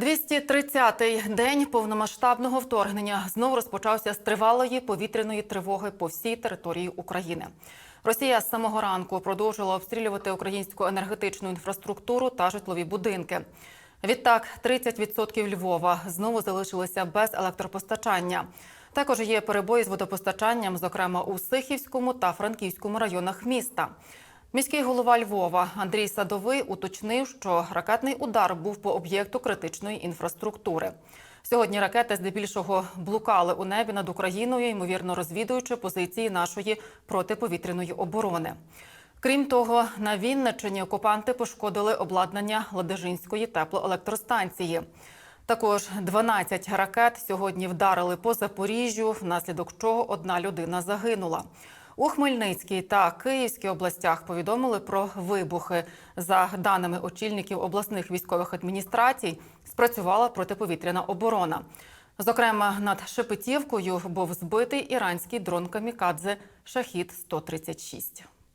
230-й день повномасштабного вторгнення знову розпочався з тривалої повітряної тривоги по всій території України. Росія з самого ранку продовжила обстрілювати українську енергетичну інфраструктуру та житлові будинки. Відтак, 30% Львова знову залишилися без електропостачання. Також є перебої з водопостачанням, зокрема у Сихівському та Франківському районах міста. Міський голова Львова Андрій Садовий уточнив, що ракетний удар був по об'єкту критичної інфраструктури. Сьогодні ракети здебільшого блукали у небі над Україною, ймовірно розвідуючи позиції нашої протиповітряної оборони. Крім того, на Вінниччині окупанти пошкодили обладнання Ладижинської теплоелектростанції. Також 12 ракет сьогодні вдарили по Запоріжжю, внаслідок чого одна людина загинула. У Хмельницькій та Київській областях повідомили про вибухи. За даними очільників обласних військових адміністрацій, спрацювала протиповітряна оборона. Зокрема, над Шепетівкою був збитий іранський дрон Камікадзе Шахід 136